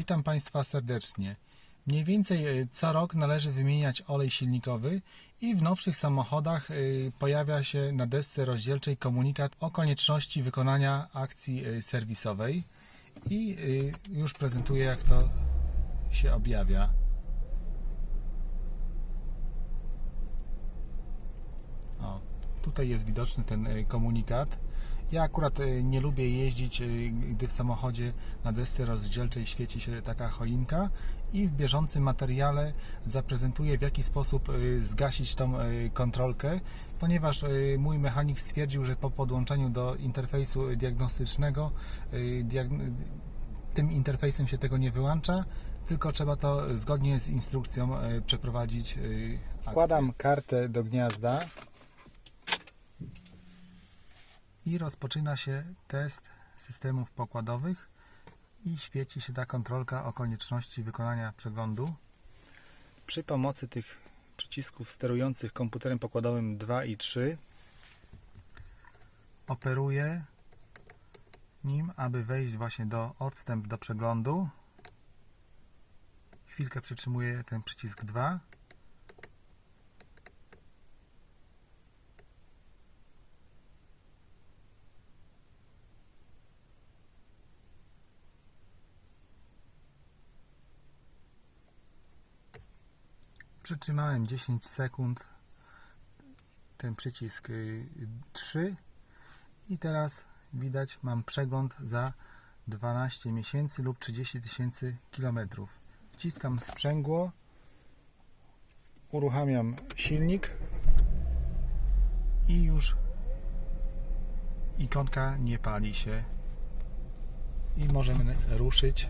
Witam Państwa serdecznie. Mniej więcej e, co rok należy wymieniać olej silnikowy i w nowszych samochodach e, pojawia się na desce rozdzielczej komunikat o konieczności wykonania akcji e, serwisowej i już prezentuję jak to się objawia. O, tutaj jest widoczny ten komunikat. Ja akurat e, nie lubię jeździć, e, gdy w samochodzie na desce rozdzielczej świeci się taka choinka i w bieżącym materiale zaprezentuję w jaki sposób e, zgasić tą kontrolkę, ponieważ mój mechanik stwierdził, że po podłączeniu do interfejsu diagnostycznego diagn- tym interfejsem się tego nie wyłącza, tylko trzeba to zgodnie z instrukcją przeprowadzić. akcję. Wkładam kartę do gniazda i rozpoczyna się test systemów pokładowych i świeci się ta kontrolka o konieczności wykonania przeglądu. Przy pomocy tych przycisków sterujących komputerem pokładowym 2 i 3 operuję nim, aby wejść właśnie do odstęp do przeglądu. Chwilkę przytrzymuję ten przycisk 2. Przytrzymałem 10 sekund ten przycisk y, 3 i teraz widać mam przegląd za 12 miesięcy lub 30 tysięcy kilometrów. Wciskam sprzęgło, uruchamiam silnik i już ikonka nie pali się i możemy ruszyć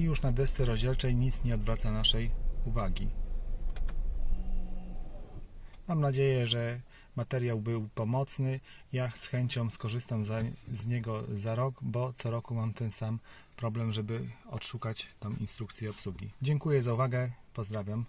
i już na desce rozdzielczej nic nie odwraca naszej uwagi. Mam nadzieję, że materiał był pomocny. Ja z chęcią skorzystam za, z niego za rok, bo co roku mam ten sam problem, żeby odszukać tą instrukcję obsługi. Dziękuję za uwagę. Pozdrawiam.